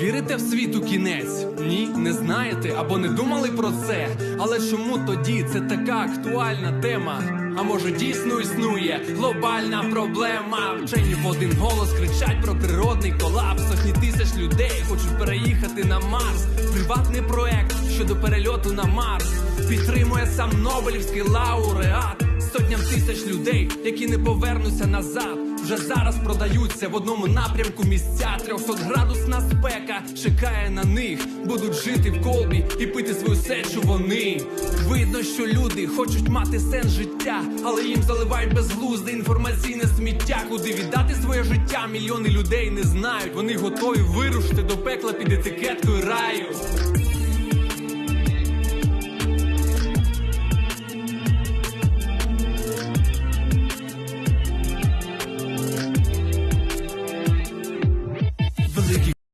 Вірите в світу кінець? Ні, не знаєте або не думали про це. Але чому тоді це така актуальна тема? А може дійсно існує глобальна проблема? Вчені в один голос кричать про природний колапс. Сотні тисяч людей хочуть переїхати на Марс. Приватний проект щодо перельоту на Марс підтримує сам Нобелівський лауреат. Тисяч людей, які не повернуться назад, вже зараз продаються в одному напрямку місця. 300 градусна спека чекає на них. Будуть жити в колбі і пити свою сечу вони. Видно, що люди хочуть мати сенс життя, але їм заливають безглузде інформаційне сміття. Куди віддати своє життя? Мільйони людей не знають. Вони готові вирушити до пекла під етикеткою.